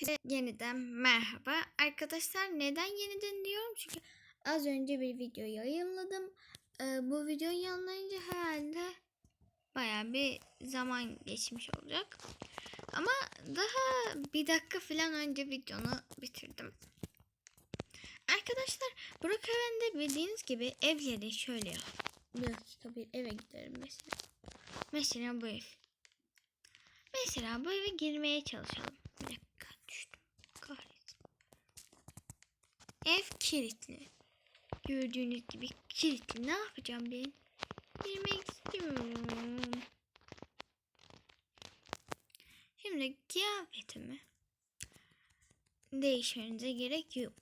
Size yeniden merhaba. Arkadaşlar neden yeniden diyorum? Çünkü az önce bir video yayınladım. Ee, bu videoyu yayınlayınca herhalde baya bir zaman geçmiş olacak. Ama daha bir dakika falan önce videonu bitirdim. Arkadaşlar Brookhaven'de bildiğiniz gibi evleri şöyle bir dakika bir eve giderim mesela. Mesela bu ev. Mesela bu eve girmeye çalışalım. Bir dakika düştüm. Kahretsin. Ev kilitli. Gördüğünüz gibi kilitli. Ne yapacağım ben? Girmek istiyorum. Şimdi kıyafetimi değişmenize gerek yok.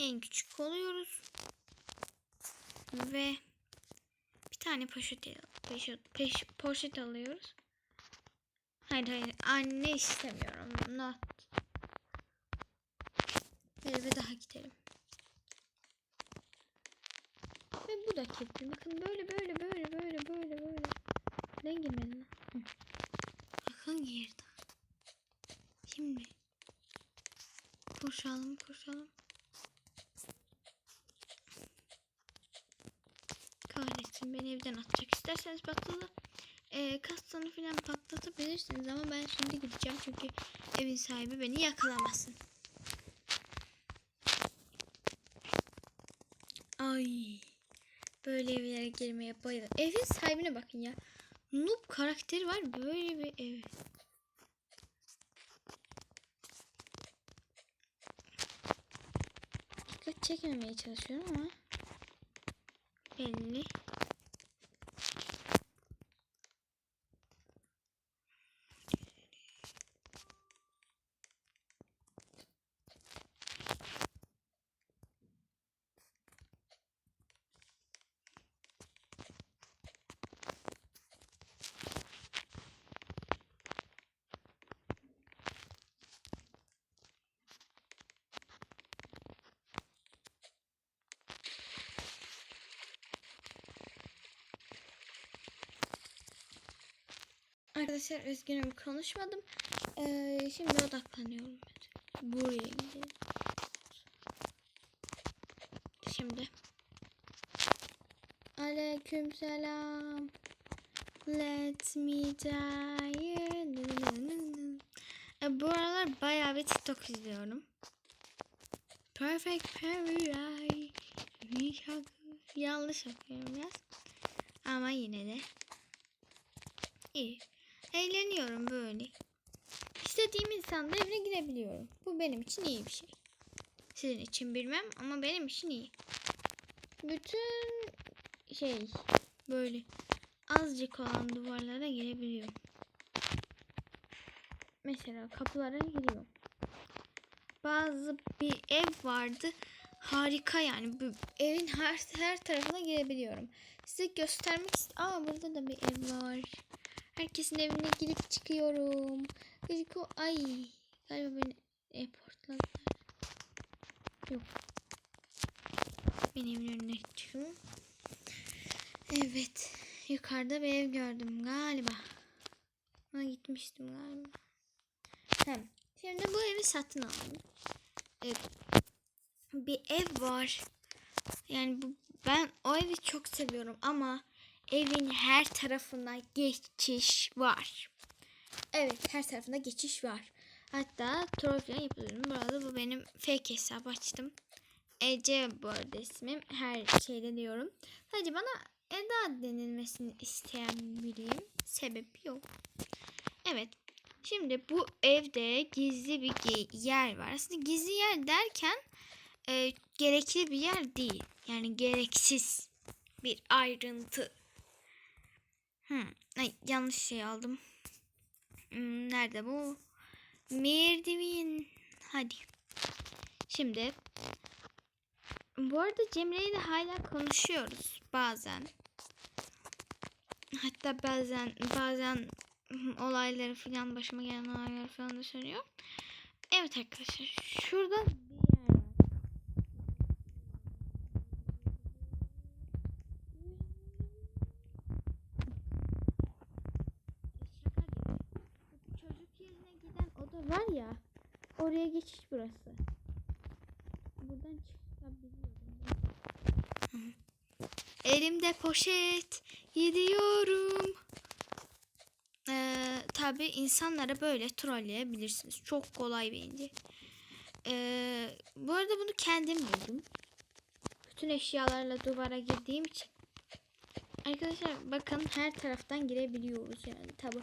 En küçük oluyoruz. Ve bir tane poşet, poşet, poşet alıyoruz. Hayır hayır anne istemiyorum. Not. Eve daha gidelim. Ve bu da kilitli. Bakın böyle böyle böyle böyle böyle böyle. Ne girmedi lan? Hı. Bakın girdi. Şimdi. Koşalım koşalım. Kahretsin beni evden atacak. İsterseniz patladı e, kastanı falan patlatabilirsiniz ama ben şimdi gideceğim çünkü evin sahibi beni yakalamasın. Ay böyle evlere girmeye bayılırım. Evin sahibine bakın ya. Noob karakteri var böyle bir ev. Dikkat çekmemeye çalışıyorum ama belli. Arkadaşlar üzgünüm konuşmadım. Ee, şimdi odaklanıyorum. Buraya gidelim. Şimdi. Aleyküm selam. Let me die. E, bu aralar bayağı bir TikTok izliyorum. Perfect Paradise. Yanlış okuyorum biraz. Ama yine de iyi. Eğleniyorum böyle. İstediğim insanda evine girebiliyorum. Bu benim için iyi bir şey. Sizin için bilmem ama benim için iyi. Bütün şey böyle azıcık olan duvarlara girebiliyorum. Mesela kapılara giriyorum. Bazı bir ev vardı. Harika yani. Bu evin her, her tarafına girebiliyorum. Size göstermek istiyorum. Aa burada da bir ev var. Herkesin evine girip çıkıyorum. Gıcıko ay. Galiba beni airportladılar. Yok. Ben evin önüne çıkıyorum. Evet. Yukarıda bir ev gördüm galiba. Ona gitmiştim galiba. Tamam. Şimdi bu evi satın aldım. Ee, bir ev var. Yani bu, ben o evi çok seviyorum ama evin her tarafına geçiş var. Evet her tarafında geçiş var. Hatta troll falan yapıyorum. Burada bu benim fake hesabı açtım. Ece bu arada ismim. Her şeyde diyorum. Sadece bana Eda denilmesini isteyen biriyim. Sebebi yok. Evet. Şimdi bu evde gizli bir yer var. Aslında gizli yer derken e, gerekli bir yer değil. Yani gereksiz bir ayrıntı. Hmm, ay, yanlış şey aldım. Hmm, nerede bu? Merdiven. Hadi. Şimdi bu arada Cemre ile hala konuşuyoruz bazen. Hatta bazen bazen olayları falan başıma gelen olaylar falan da söylüyor. Evet arkadaşlar şurada bir yer var. Şaka gibi. Çocuk yerine giden oda var ya. Oraya geçiş burası. Buradan çıkabiliyorum. Elimde poşet. Gidiyorum. Ee, Tabi insanlara böyle trolleyebilirsiniz. Çok kolay bence. Ee, bu arada bunu kendim buldum. Bütün eşyalarla duvara girdiğim için. Arkadaşlar bakın her taraftan girebiliyoruz yani. Tabi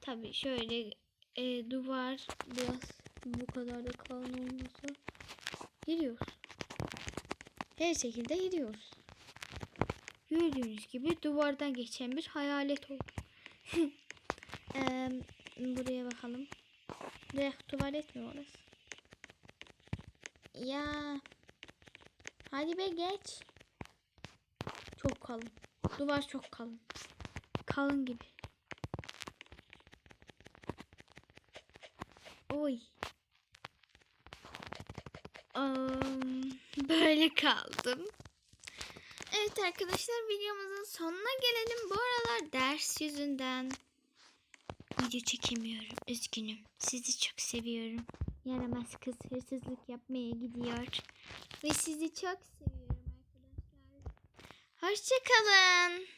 tabi şöyle e, duvar biraz bu kadar da kalın olmasa giriyoruz. Her şekilde giriyoruz. Gördüğünüz gibi duvardan geçen bir hayalet oldu. Eee, buraya bakalım. Direkt tuvalet mi orası? Ya. Hadi be geç. Çok kalın. Duvar çok kalın. Kalın gibi. Oy. Am, böyle kaldım. Evet arkadaşlar videomuzun sonuna gelelim. Bu aralar ders yüzünden video çekemiyorum. Üzgünüm. Sizi çok seviyorum. Yaramaz kız hırsızlık yapmaya gidiyor. Ve sizi çok seviyorum arkadaşlar. Hoşçakalın.